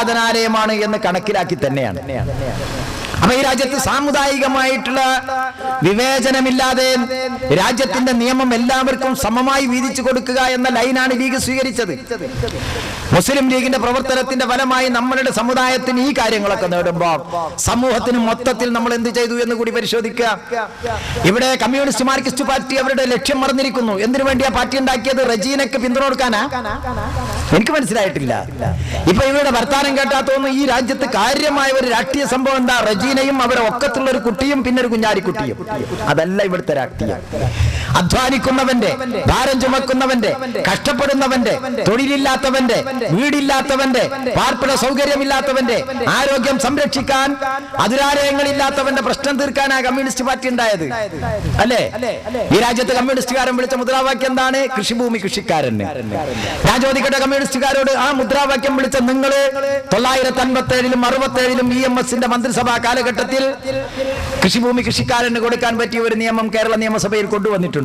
ആരാധനാലയമാണ് എന്ന് കണക്കിലാക്കി തന്നെയാണ്. അപ്പൊ ഈ രാജ്യത്ത് സാമുദായികമായിട്ടുള്ള വിവേചനമില്ലാതെ രാജ്യത്തിന്റെ നിയമം എല്ലാവർക്കും സമമായി വീതിച്ചു കൊടുക്കുക എന്ന ലൈനാണ് ലീഗ് സ്വീകരിച്ചത്. മുസ്ലിം ലീഗിന്റെ പ്രവർത്തനത്തിന്റെ ഫലമായി നമ്മളുടെ സമുദായത്തിന് ഈ കാര്യങ്ങളൊക്കെ നേടുമ്പോൾ സമൂഹത്തിന് മൊത്തത്തിൽ നമ്മൾ എന്ത് ചെയ്തു എന്ന് കൂടി പരിശോധിക്കുക. ഇവിടെ കമ്മ്യൂണിസ്റ്റ് മാർക്സിസ്റ്റ് പാർട്ടി അവരുടെ ലക്ഷ്യം മറന്നിരിക്കുന്നു. എന്തിനു ആ പാർട്ടി ഉണ്ടാക്കിയത്? റജീനക്ക് പിന്തുണ കൊടുക്കാനാ? എനിക്ക് മനസ്സിലായിട്ടില്ല. ഇപ്പൊ ഇവരുടെ വർത്താനം കേട്ടാ തോന്നുന്നു ഈ രാജ്യത്ത് കാര്യമായ ഒരു രാഷ്ട്രീയ സംഭവം എന്താ? റജീനയും അവരെ ഒക്കത്തുള്ള ഒരു കുട്ടിയും പിന്നെ ഒരു കുഞ്ഞാലിക്കുട്ടിയും. അതല്ല ഇവിടുത്തെ രാഷ്ട്രീയം. അധ്വാനിക്കുന്നവന്റെ ഭാരം ചുമക്കുന്നവന്റെ കഷ്ടപ്പെടുന്നവന്റെ തൊഴിലില്ലാത്തവന്റെ വീടില്ലാത്തവന്റെ പാർപ്പിട സൗകര്യമില്ലാത്തവന്റെ ആരോഗ്യം സംരക്ഷിക്കാൻ അതിരാലയങ്ങളില്ലാത്തവന്റെ പ്രശ്നം തീർക്കാനാണ് കമ്മ്യൂണിസ്റ്റ് പാർട്ടി ഉണ്ടായത്. അല്ലേ? ഈ രാജ്യത്ത് കമ്മ്യൂണിസ്റ്റുകാരൻ വിളിച്ച മുദ്രാവാക്യം എന്താണ്? കൃഷിഭൂമി കൃഷിക്കാരന്. ഞാൻ ചോദിക്കട്ടെ കമ്മ്യൂണിസ്റ്റുകാരോട് ആ മുദ്രാവാക്യം വിളിച്ച നിങ്ങൾ തൊള്ളായിരത്തി അൻപത്തി ഏഴിലും അറുപത്തി ഏഴിലും ഇ എം എസിന്റെ മന്ത്രിസഭാ കാലഘട്ടത്തിൽ കൃഷിഭൂമി കൃഷിക്കാരന് കൊടുക്കാൻ പറ്റിയ ഒരു നിയമം കേരള നിയമസഭയിൽ കൊണ്ടുവന്നിട്ടുണ്ടോ.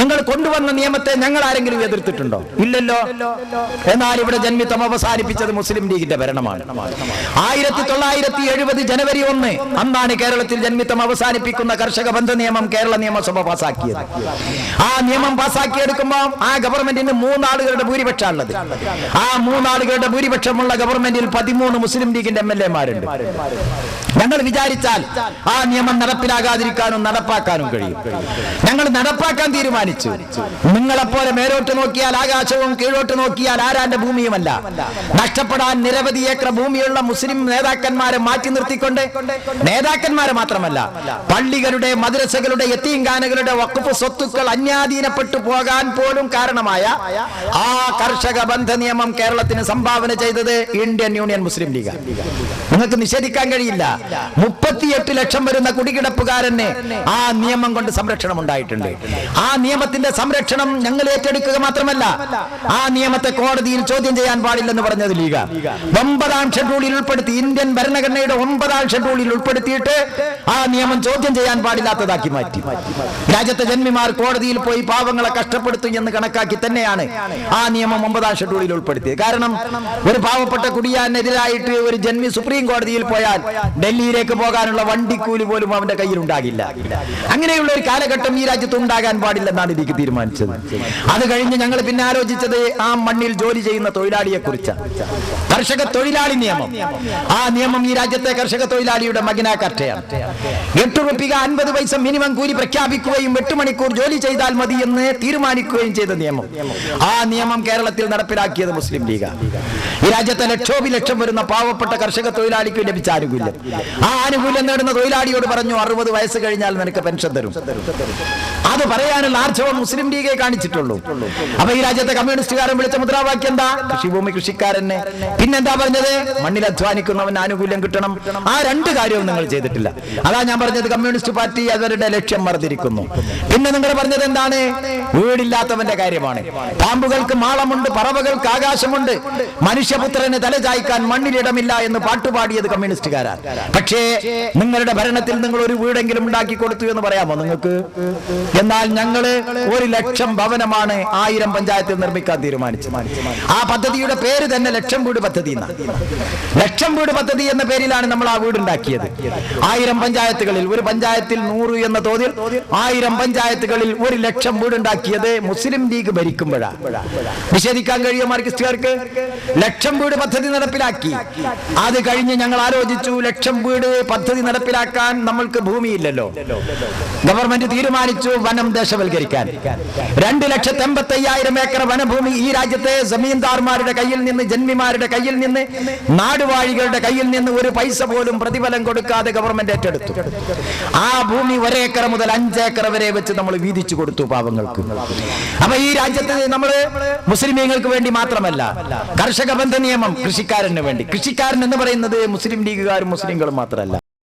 നിങ്ങൾ കൊണ്ടുവന്ന നിയമത്തെ ഞങ്ങൾ ആരെങ്കിലും എതിർത്തിട്ടുണ്ടോ? ഇല്ലല്ലോ. എന്നാൽ ഇവിടെ ജന്മിത്തം അവസാനിപ്പിച്ചത് മുസ്ലിം ലീഗിന്റെ ഭരണമാണ്. ആയിരത്തി തൊള്ളായിരത്തി എഴുപത് ജനുവരി ഒന്ന് അന്നാണ് കേരളത്തിൽ ജന്മിത്തം അവസാനിപ്പിക്കുന്ന കർഷക ബന്ധ നിയമം കേരള നിയമസഭ പാസാക്കിയത്. ആ നിയമം പാസാക്കിയെടുക്കുമ്പോൾ ആ ഗവൺമെന്റിന് മൂന്നാളുകളുടെ ഭൂരിപക്ഷമാണുള്ളത് ആ മൂന്നാളുകളുടെ ഭൂരിപക്ഷമുള്ള ഗവൺമെന്റിൽ പതിമൂന്ന് മുസ്ലിം ലീഗിന്റെ എം എൽ എമാരുണ്ട്. ഞങ്ങൾ വിചാരിച്ചാൽ ആ നിയമം നടപ്പിലാകാതിരിക്കാനും നടപ്പാക്കാനും കഴിയും. ഞങ്ങൾ നടപ്പാക്കാൻ തീരുമാനിച്ചു. നിങ്ങളെപ്പോലെ മേലോട്ട് നോക്കിയാൽ ആകാശവും കീഴോട്ട് നോക്കിയാൽ ആരാന്റെ ഭൂമിയുമല്ല. നഷ്ടപ്പെടാൻ നിരവധി ഏക്കർ ഭൂമിയുള്ള മുസ്ലിം നേതാക്കന്മാരെ മാറ്റി നിർത്തിക്കൊണ്ട് നേതാക്കന്മാരെ മാത്രമല്ല പള്ളികളുടെ മദ്രസകളുടെ യത്തീംഖാനകളുടെ വക്കുപ്പ് സ്വത്തുക്കൾ അന്യാധീനപ്പെട്ടു പോകാൻ പോലും കാരണമായ ആ കർഷക ബന്ധ നിയമം കേരളത്തിന് സംഭാവന ചെയ്തത് ഇന്ത്യൻ യൂണിയൻ മുസ്ലിം ലീഗ്. നിങ്ങൾക്ക് നിഷേധിക്കാൻ കഴിയില്ല. മുപ്പത്തിയെട്ട് ലക്ഷം വരുന്ന കുടികിടപ്പുകാരന് ആ നിയമം കൊണ്ട് സംരക്ഷണം ഉണ്ടായിട്ടുണ്ട്. ആ നിയമത്തിന്റെ സംരക്ഷണം ഞങ്ങൾ ഏറ്റെടുക്കുക മാത്രമല്ല ആ നിയമത്തെ കോടതിയിൽ ചോദ്യം ചെയ്യാൻ പാടില്ലെന്ന് പറഞ്ഞത് ലീഗ. ഒമ്പതാം ഷെഡ്യൂളിൽ ഉൾപ്പെടുത്തി ഇന്ത്യൻ ഭരണഘടനയുടെ ഒമ്പതാം ഷെഡ്യൂളിൽ ഉൾപ്പെടുത്തിയിട്ട് ആ നിയമം ചോദ്യം ചെയ്യാൻ പാടില്ലാത്തതാക്കി മാറ്റി. രാജ്യത്തെ ജന്മിമാർ കോടതിയിൽ പോയി പാവങ്ങളെ കഷ്ടപ്പെടുത്തും എന്ന് കണക്കാക്കി തന്നെയാണ് ആ നിയമം ഒമ്പതാം ഷെഡ്യൂളിൽ ഉൾപ്പെടുത്തിയത്. കാരണം ഒരു പാവപ്പെട്ട കുടിയാനെതിരായിട്ട് ഒരു ജന്മി സുപ്രീം കോടതിയിൽ പോയാൽ ഡൽഹിയിലേക്ക് പോകാനുള്ള വണ്ടിക്കൂലി പോലും അവന്റെ കയ്യിൽ ഉണ്ടാകില്ല. അങ്ങനെയുള്ള ഒരു കാലഘട്ടം ഈ രാജ്യത്ത് ഉണ്ടാകാൻ പാടില്ലെന്നാണ് എനിക്ക് തീരുമാനിച്ചത്. അത് കഴിഞ്ഞ് ഞങ്ങൾ പിന്നെ ആലോചിച്ചത് ആ മണ്ണിൽ ജോലി ചെയ്യുന്ന തൊഴിലാളിയെ കുറിച്ചാണ് കർഷക തൊഴിലാളി നിയമം. ആ നിയമം ഈ രാജ്യത്തെ കർഷക തൊഴിലാളിയുടെ മകനാ കർഷയാണ് എട്ട് റുപ്പിക അൻപത് പൈസ മിനിമം കൂലി പ്രഖ്യാപിക്കുകയും എട്ട് മണിക്കൂർ ജോലി ചെയ്താൽ മതി എന്ന് തീരുമാനിക്കുകയും ചെയ്ത നിയമം. ആ നിയമം കേരളത്തിൽ നടപ്പിലാക്കിയത് മുസ്ലിം ലീഗ. ഈ രാജ്യത്തെ ലക്ഷോപിലക്ഷം വരുന്ന പാവപ്പെട്ട കർഷക തൊഴിലാളിക്ക് ലഭിച്ച ആനുകൂല്യം. ആ ആനുകൂല്യം നേടുന്ന തൊഴിലാളിയോട് പറഞ്ഞു അറുപത് വയസ്സ് കഴിഞ്ഞാൽ നിനക്ക് പെൻഷൻ തരും. അത് പറയാനുള്ള ആർജവം മുസ്ലിം ലീഗേ കാണിച്ചിട്ടുള്ളൂ. അപ്പൊ ഈ രാജ്യത്തെ കമ്മ്യൂണിസ്റ്റുകാരൻ വിളിച്ച മുദ്രാവാക്യം എന്താ? കൃഷിഭൂമി കൃഷിക്കാരനെ. പിന്നെന്താ പറഞ്ഞത്? മണ്ണിൽ അധ്വാനിക്കുന്നവന് ആനുകൂല്യം കിട്ടണം. ആ രണ്ട് കാര്യവും നിങ്ങൾ ചെയ്തിട്ടില്ല. അതാ ഞാൻ പറഞ്ഞത് കമ്മ്യൂണിസ്റ്റ് പാർട്ടി അവരുടെ ലക്ഷ്യം മറന്നിരിക്കുന്നു. പിന്നെ നിങ്ങൾ പറഞ്ഞത് എന്താണ്? വീടില്ലാത്തവന്റെ കാര്യമാണ്. പാമ്പുകൾക്ക് മാളമുണ്ട് പറവകൾക്ക് ആകാശമുണ്ട്. മനുഷ്യപുത്രന് തലചായ്ക്കാൻ മണ്ണിലിടമില്ല എന്ന് പാട്ടുപാടിയത് കമ്മ്യൂണിസ്റ്റുകാരാണ് പക്ഷേ നിങ്ങളുടെ ഭരണത്തിൽ നിങ്ങൾ ഒരു വീടെങ്കിലും ഉണ്ടാക്കി കൊടുത്തു എന്ന് പറയാമോ നിങ്ങൾക്ക്? എന്നാൽ ഞങ്ങൾ ഒരു ലക്ഷം ഭവനമാണ് ആയിരം പഞ്ചായത്തിൽ നിർമ്മിക്കാൻ തീരുമാനിച്ചു ആ പദ്ധതിയുടെ പേര് തന്നെ ലക്ഷം വീട് പദ്ധതി ലക്ഷം വീട് പദ്ധതി എന്ന പേരിലാണ് നമ്മൾ ആ വീട് ഉണ്ടാക്കിയത്. ആയിരം പഞ്ചായത്തുകളിൽ ഒരു പഞ്ചായത്തിൽ നൂറ് എന്ന തോതിൽ ആയിരം പഞ്ചായത്തുകളിൽ ഒരു ലക്ഷം വീട് ഉണ്ടാക്കിയത് മുസ്ലിം ലീഗ് ഭരിക്കുമ്പോഴാണ്. നിഷേധിക്കാൻ കഴിയുമോ മാർക്സിസ്റ്റുകാർക്ക് ലക്ഷം വീട് പദ്ധതി നടപ്പിലാക്കി. അത് കഴിഞ്ഞ് ഞങ്ങൾ ആലോചിച്ചു ലക്ഷം വീട് പദ്ധതി നടപ്പിലാക്കാൻ നമ്മൾക്ക് ഭൂമിയില്ലല്ലോ. ഗവൺമെന്റ് തീരുമാനിച്ചു വനം ദേശവൽക്കരിക്കാൻ. രണ്ട് ലക്ഷത്തി എൺപത്തി അയ്യായിരം ഏക്കർ വനഭൂമി ഈ രാജ്യത്തെ ജമീന്ദാർമാരുടെ കയ്യിൽ നിന്ന് ജന്മിമാരുടെ കയ്യിൽ നിന്ന് നാടുവാഴികളുടെ കയ്യിൽ നിന്ന് ഒരു പൈസ പോലും പ്രതിഫലം കൊടുക്കാതെ ഗവൺമെന്റ് ഏറ്റെടുത്തു. ആ ഭൂമി ഒരേക്കർ മുതൽ അഞ്ചേക്കർ വരെ വെച്ച് നമ്മൾ വീതിച്ചു കൊടുത്തു പാവങ്ങൾക്ക്. അപ്പൊ ഈ രാജ്യത്ത് നമ്മൾ മുസ്ലിമീങ്ങൾക്ക് വേണ്ടി മാത്രമല്ല കർഷക ബന്ധ നിയമം കൃഷിക്കാരന് വേണ്ടി. കൃഷിക്കാരൻ എന്ന് പറയുന്നത് മുസ്ലിം ലീഗുകാരും മുസ്ലിങ്ങളും മാത്രമല്ല.